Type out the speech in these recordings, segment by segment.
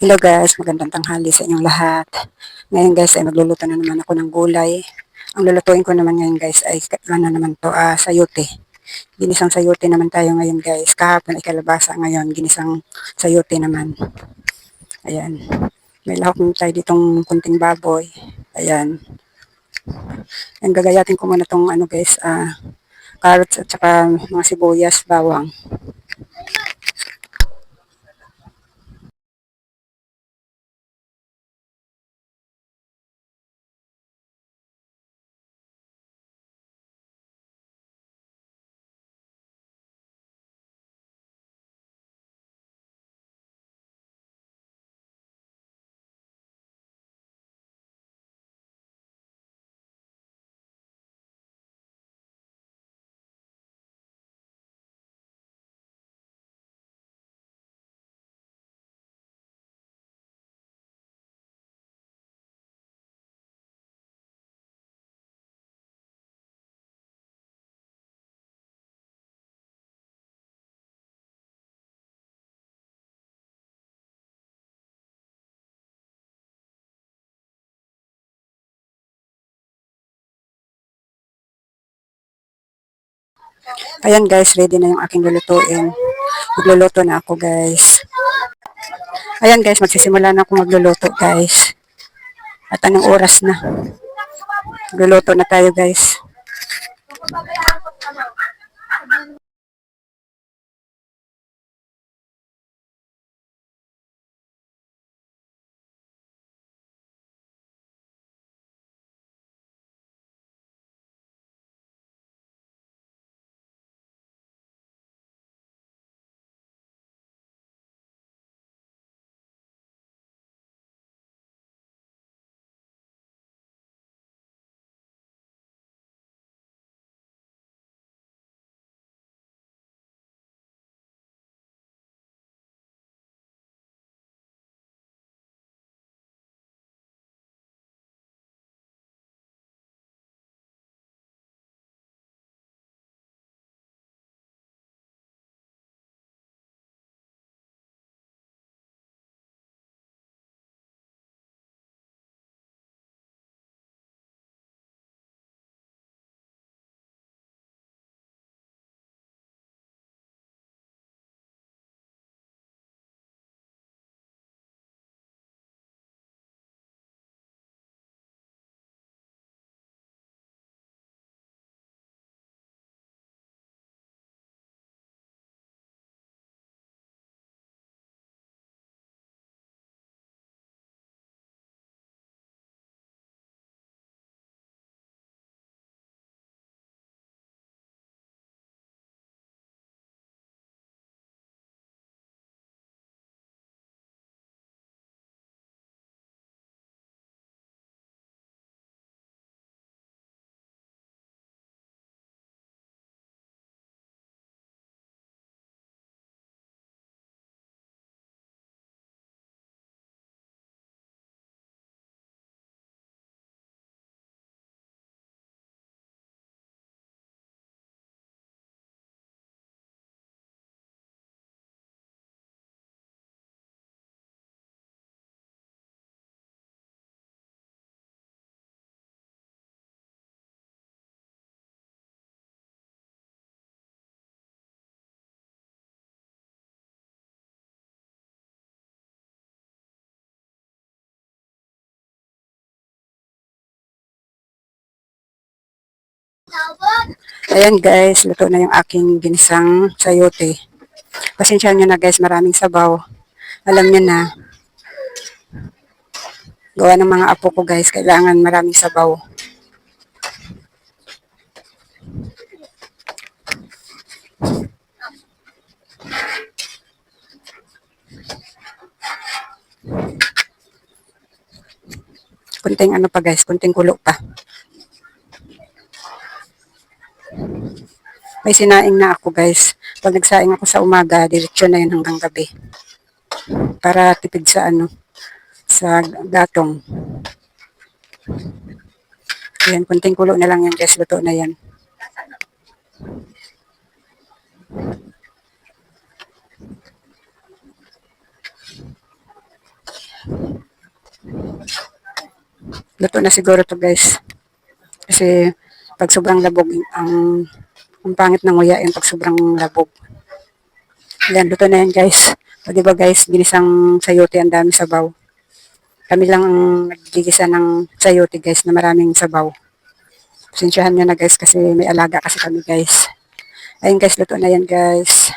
Hello guys, magandang tanghali sa inyong lahat. Ngayon guys ay magluluto na naman ako ng gulay. Ang lulutuin ko naman ngayon guys ay ano naman to, ah, sayote. Ginisang sayote naman tayo ngayon guys. Kahapon ay kalabasa ngayon, ginisang sayote naman. Ayan. May lahok naman tayo ditong kunting baboy. Ayan. Ang gagayatin ko muna tong ano guys, ah, carrots at saka mga sibuyas, bawang. Ayan guys, ready na yung aking lulutuin. Magluluto na ako guys. Ayan guys, magsisimula na ako magluluto guys. At anong oras na? Magluluto na tayo guys. Ayan guys, luto na yung aking ginisang sayote. Pasensya nyo na guys, maraming sabaw. Alam nyo na, gawa ng mga apo ko guys, kailangan maraming sabaw. Kunting ano pa guys, kunting kulo pa. May sinaing na ako guys. Pag nagsaing ako sa umaga, diretsyo na yun hanggang gabi. Para tipid sa ano, sa gatong. Ayan, kunting kulo na lang yan guys. Luto na yan. Luto na siguro to guys. Kasi pag sobrang labog ang ang pangit ng nguya yung pag sobrang labog. Yan, luto na yan guys. O diba guys, ginisang sayote, ang dami sabaw. Kami lang ang nagigisa ng sayote guys na maraming sabaw. Pasensyahan nyo na guys kasi may alaga kasi kami guys. Ayun guys, luto na yan guys.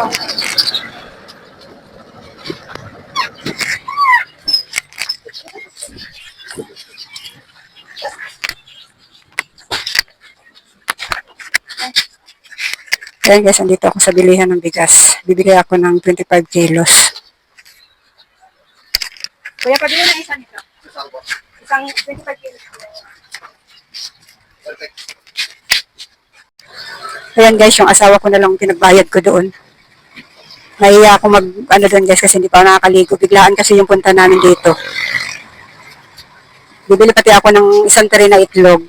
Ayan guys, andito ako sa bilihan ng bigas. Bibili ako ng 25 kilos. Kuya, pabili na isa nito. Isang 25 kilos. Ayan guys, yung asawa ko na lang pinagbayad ko doon. Nahiya ako mag, ano doon guys, kasi hindi pa ako nakakaligo. Biglaan kasi yung punta namin dito. Bibili pati ako ng isang tray na itlog.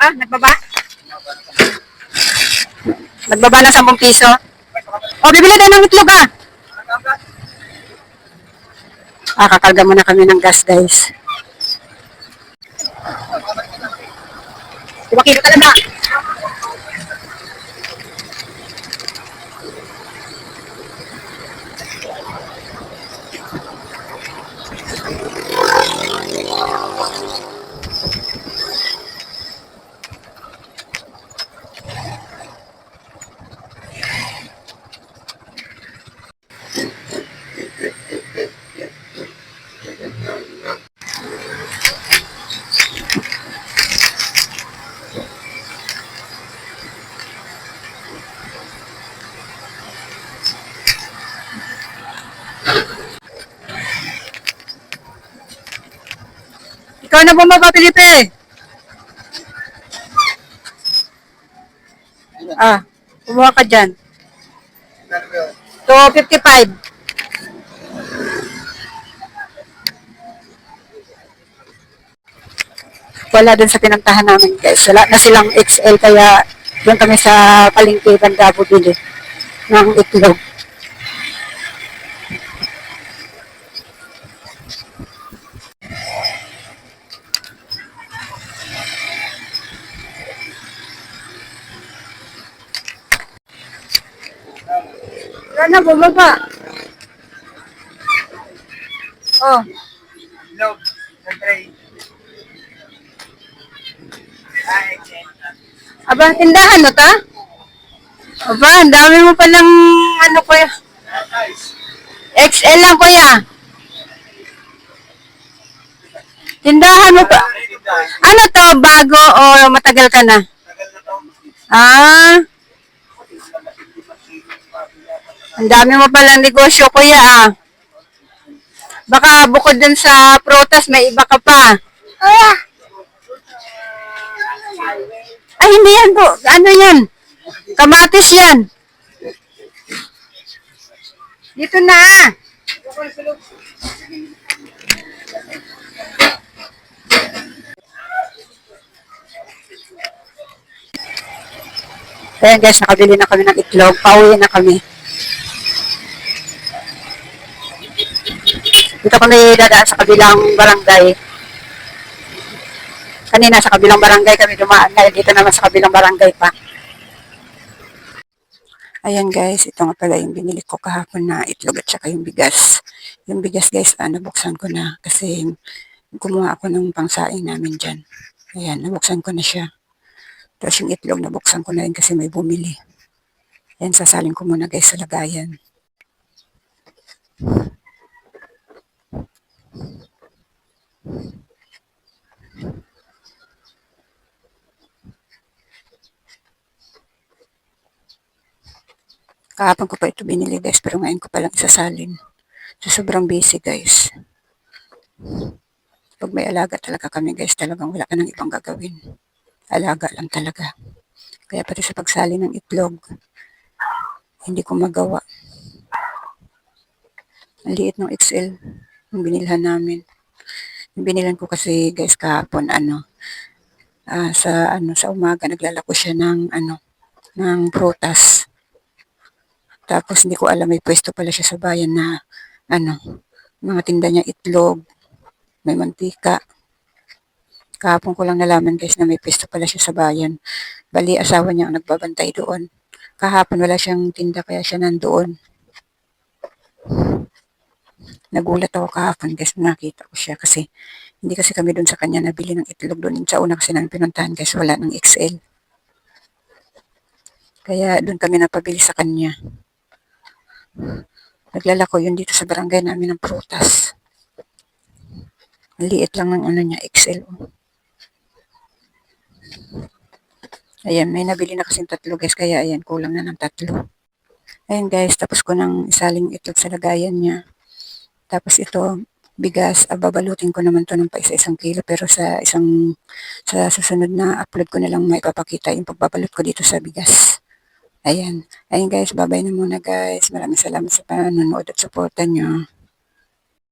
Ah, nagbaba? Nagbaba ng 10 piso. O, bibili tayo ng itlog ah! Ah, kakarga muna kami ng gas guys. Diba kilo talaga? Na bumaba, Felipe. Ah, kumuha ka dyan. 255. Wala dun sa pinuntahan namin guys. Wala na silang XL kaya doon kami sa palengke banda bumili ng itlog. Na, bumaba. Oh. Ah, excellent. aba, tindahan mo ta? Aba, ang dami mo palang, ano kuya. XL lang kuya. Tindahan mo pa. Ano to, bago o matagal ka na? Tagal na to. Ah, ang dami mo palang negosyo kuya ah. Baka bukod dun sa prutas, may iba ka pa. Ay, hindi yan po. Ano yan? Kamatis yan. Dito na. ah. Ayan guys, nakabili na kami ng itlog. Pauwi na kami. Dito kami dadaan sa kabilang barangay. Kanina sa kabilang barangay kami dumaan. Ngayon dito naman sa kabilang barangay pa. Ayan guys, ito nga pala yung binili ko kahapon na itlog at saka yung bigas. Yung bigas guys, ah, nabuksan ko na kasi kumuha ako ng pangsaing namin dyan. Ayan, nabuksan ko na siya. Tapos yung itlog, nabuksan ko na rin kasi may bumili. Ayan, sasalin ko muna guys sa lagayan. Kahapon ko pa ito binili guys, pero ngayon ko palang isasalin. So, sobrang busy guys. Pag may alaga talaga kami guys, talagang wala ka nang ibang gagawin. Alaga lang talaga. Kaya pati sa pagsali ng itlog, hindi ko magawa. Ang liit ng XL, yung binilhan namin. Binilan ko kasi guys kahapon, ano, ah, sa, ano, sa umaga, naglalako siya ng, ano, ng prutas. Tapos hindi ko alam, may pwesto pala siya sa bayan na, ano, mga tinda niya itlog, may mantika. Kahapon ko lang nalaman guys na may pwesto pala siya sa bayan. Bali, asawa niya ang nagbabantay doon. Kahapon wala siyang tinda kaya siya nandoon. Nagulat ako kahapon guys na nakita ko siya kasi hindi kasi kami doon sa kanya nabili ng itlog doon. Sa una kasi namin pinuntahan guys, wala ng XL. Kaya doon kami napabili sa kanya. Naglalako yun dito sa barangay namin ng prutas. Liit lang ng ano niya, XL. oh. Ayan, may nabili na kasing tatlo guys, kaya ayan, kulang na ng tatlo. Ayan guys, tapos ko ng isaling itlog sa lagayan niya. Tapos ito, bigas, ah, babalutin ko naman to ng pa isa-isang kilo, pero sa isang, sa susunod na upload ko na lang may papakita yung pagbabalot ko dito sa bigas. Ayan. Ayan guys, babay na muna guys. Maraming salamat sa panonood at suporta nyo.